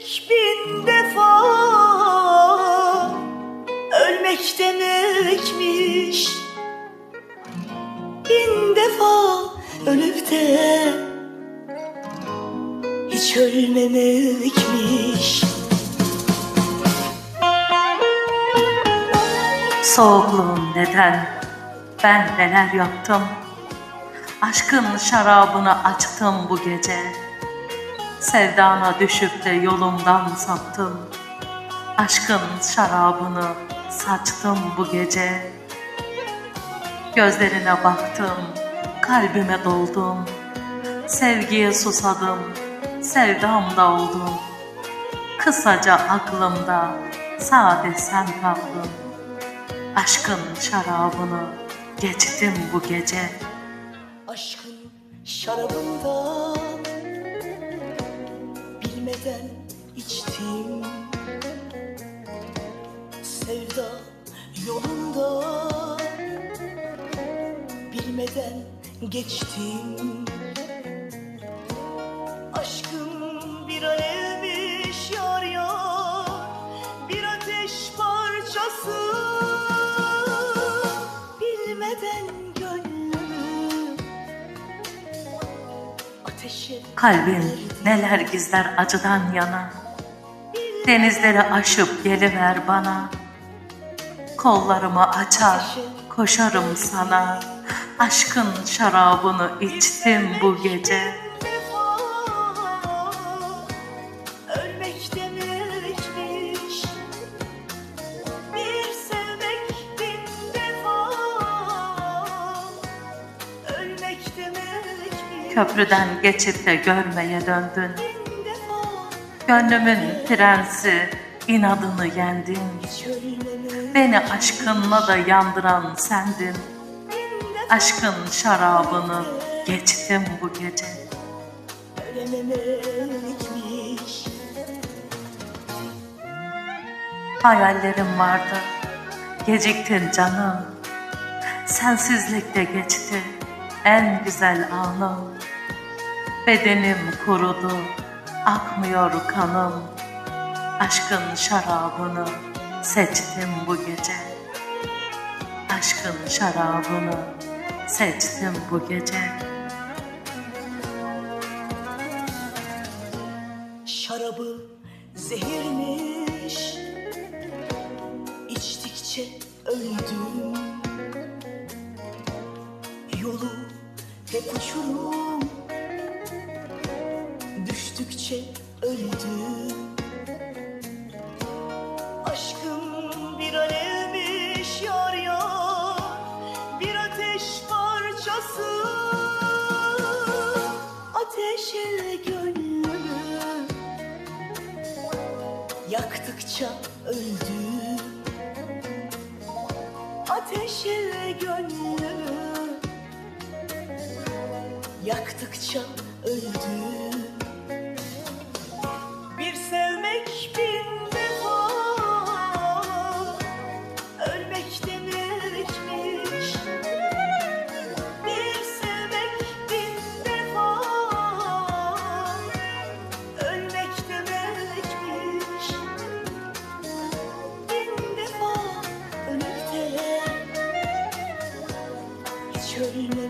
bin defa Ölmek demekmiş Bin defa ölüp de Hiç ölmemekmiş Soğukluğun neden? Ben neler yaptım? Aşkın şarabını açtım bu gece. Sevdana düşüp de yolumdan saptım. Aşkın şarabını saçtım bu gece. Gözlerine baktım, kalbime doldum. Sevgiye susadım, sevdamda oldum. Kısaca aklımda sade sen kaldın. Aşkın şarabını geçtim bu gece. Aşkın şarabından geçtim Aşkım bir alevmiş yar yar Bir ateş parçası Bilmeden gönlümü Ateşe Kalbin neler gizler acıdan yana. Denizleri aşıp geliver bana. Kollarımı açar, koşarım sana. Aşkın şarabını içtim bu gece. Köprüden geçip de görmeye döndün. Gönlümün prensi inadını yendin. Beni aşkınla da yandıran sendin. Aşkın şarabını geçtim bu gece. Hayallerim vardı, geciktin canım. Sensizlikte geçti en güzel anım. Bedenim kurudu, akmıyor kanım. Aşkın şarabını seçtim bu gece. Aşkın şarabını seçtim bu gece. Şarabı zehirmiş. İçtikçe öldüm. Yolu hep uçurum. Düştükçe öldüm Yaktıkça öldüm Ateşe gönlümü Yaktıkça öldüm couldn't